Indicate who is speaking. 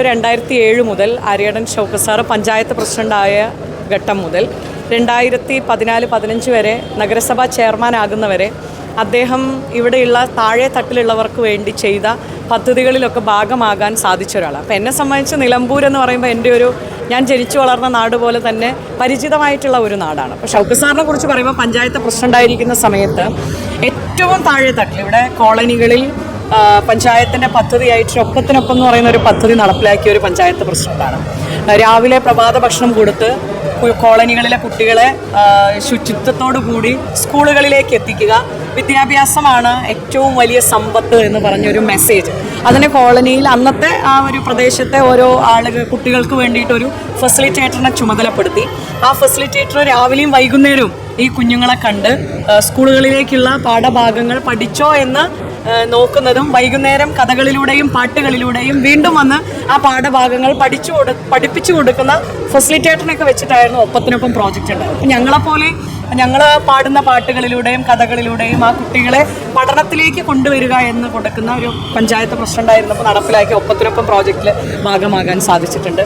Speaker 1: രണ്ടായിരത്തി ഏഴ് മുതൽ ആര്യടൻ ഷൗക്കത്ത് പഞ്ചായത്ത് പ്രസിഡന്റായ ഘട്ടം മുതൽ രണ്ടായിരത്തി പതിനാല് പതിനഞ്ച് വരെ നഗരസഭാ ചെയർമാൻ ആകുന്നവരെ അദ്ദേഹം ഇവിടെയുള്ള താഴെ തട്ടിലുള്ളവർക്ക് വേണ്ടി ചെയ്ത പദ്ധതികളിലൊക്കെ ഭാഗമാകാൻ സാധിച്ച ഒരാളാണ്. അപ്പോൾ എന്നെ സംബന്ധിച്ച് നിലമ്പൂർ എന്ന് പറയുമ്പോൾ എന്റെ ഒരു ഞാൻ ജനിച്ചു വളർന്ന നാട് പോലെ തന്നെ പരിചിതമായിട്ടുള്ള ഒരു നാടാണ്. അപ്പോൾ ഷൗക്കത്ത് സാറിനെ കുറിച്ച് പറയുമ്പോൾ പഞ്ചായത്ത് പ്രസിഡന്റായിരിക്കുന്ന സമയത്ത് ഏറ്റവും താഴെ തട്ടിൽ ഇവിടെ കോളനികളിൽ ആ, പഞ്ചായത്തിന്റെ പദ്ധതിയായിട്ട് ഒക്കത്തിനൊപ്പം എന്ന് പറയുന്ന ഒരു പദ്ധതി നടപ്പിലാക്കിയ ഒരു പഞ്ചായത്ത് പ്രസിഡന്റാണ്. രാവിലെ പ്രഭാത ഭക്ഷണം കൊടുത്ത് കോളനികളിലെ കുട്ടികളെ ശുചിത്വത്തോടു കൂടി സ്കൂളുകളിലേക്ക് എത്തിക്കുക. വിദ്യാഭ്യാസമാണ് ഏറ്റവും വലിയ സമ്പത്ത് എന്ന് പറഞ്ഞൊരു മെസ്സേജ് അതിന് കോളനിയിൽ അന്നത്തെ ആ ഒരു പ്രദേശത്തെ ഓരോ ആളുകൾ കുട്ടികൾക്ക് വേണ്ടിയിട്ടൊരു ഫെസിലിറ്റേറ്ററിനെ ചുമതലപ്പെടുത്തി. ആ ഫെസിലിറ്റേറ്റർ രാവിലെയും വൈകുന്നേരവും ഈ കുഞ്ഞുങ്ങളെ കണ്ട് സ്കൂളുകളിലേക്കുള്ള പാഠഭാഗങ്ങൾ പഠിച്ചോ എന്ന് നോക്കുന്നതും വൈകുന്നേരം കഥകളിലൂടെയും പാട്ടുകളിലൂടെയും വീണ്ടും വന്ന് ആ പാഠഭാഗങ്ങൾ പഠിച്ചു കൊടു പഠിപ്പിച്ചു കൊടുക്കുന്ന ഫെസിലിറ്റേറ്ററിനൊക്കെ വെച്ചിട്ടായിരുന്നു ഒപ്പത്തിനൊപ്പം പ്രോജക്റ്റ് അപ്പം ഞങ്ങളെപ്പോലെ ഞങ്ങൾ പാടുന്ന പാട്ടുകളിലൂടെയും കഥകളിലൂടെയും ആ കുട്ടികളെ പഠനത്തിലേക്ക് കൊണ്ടുവരിക എന്ന് കൊടുക്കുന്ന ഒരു പഞ്ചായത്ത് പ്രസിഡന്റായിരുന്നപ്പോൾ നടപ്പിലാക്കിയ ഒപ്പത്തിനൊപ്പം പ്രോജക്റ്റിൽ ഭാഗമാകാൻ സാധിച്ചിട്ടുണ്ട്.